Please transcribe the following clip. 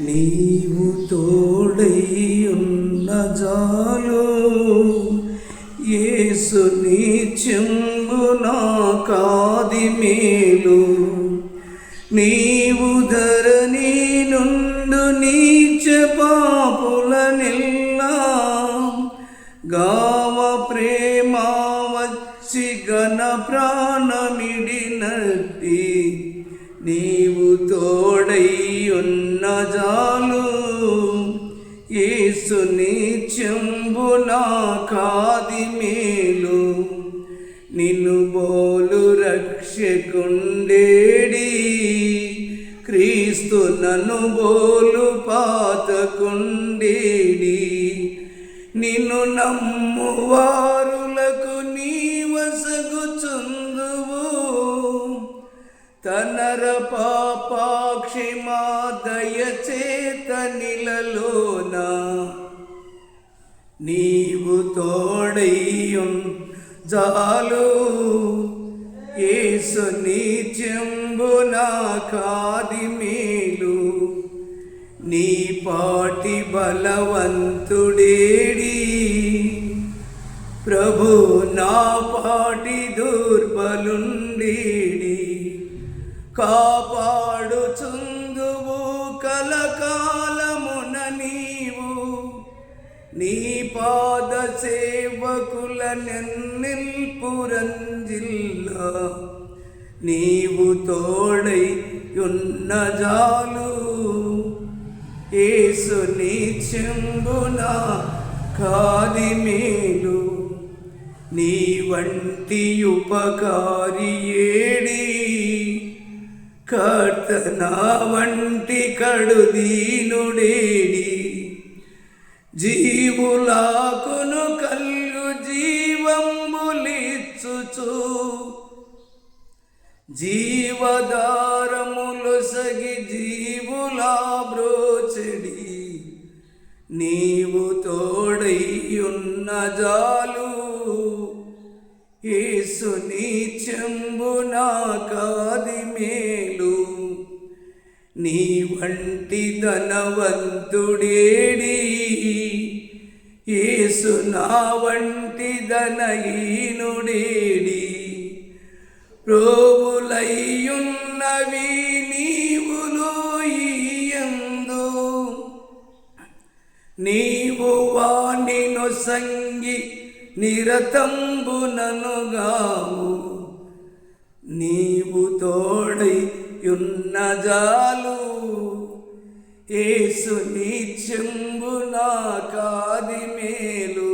నీవు తోడై ఉన్న జాలు ఏసు నీ చెంగు నా కాది మేలు. నీవు ధరణి నుండు నీచ పాపుల నిల్లా. గావ ప్రేమ వచ్చి గణ ప్రాణమిడినట్టి నీవు తోడై ఉన్న జాలు యేసు నీ చెంబు నా కాది మేలు. నిన్ను బోలు రక్షకుండేడి. క్రీస్తు నన్ను బోలు పాతకుండేడి. నిన్ను నమ్మువారులకు నీ వసగుచుంది. తనర పాపాక్షిమా దయచేత నిలలోన నీవు తోడయ్యం జాలు. ఏసు నీ నా కాది మేలు. నీ పాటి బలవంతుడేడి. ప్రభు నా పాటి దుర్బలుండేడి. కాపాడుచుందువు కలకాలమున నీవు. నీ పాద సేవకుల నిల్పురంజిల్లా నీవు తోడై ఉన్న జాలు. ఏసు నీ చెంబున కాది మేలు. నీ వంటి ఉపకారి ఏడీ కర్తన వంటి కడుదీనుడేడి. జీవులాకును కల్లు జీవంబులిచ్చుచు. జీవదారములు సగి జీవులా బ్రోచడి. నీవు తోడయ్యున్న జాలు ఏసు నీ చెంబు నా కాది మేలు నీ వంటి ధనవంతుడేడి. ఏసు నా వంటి ధనహీనుడేడి. ప్రోగులయ్యున్నవి నీవులు ఈయందు నీవు వాణి నొసంగి నిరతంబుననుగావు. నీవు తోడై ఉన్న జాలు ఏసు నీ చెంబు నా కాది మేలు.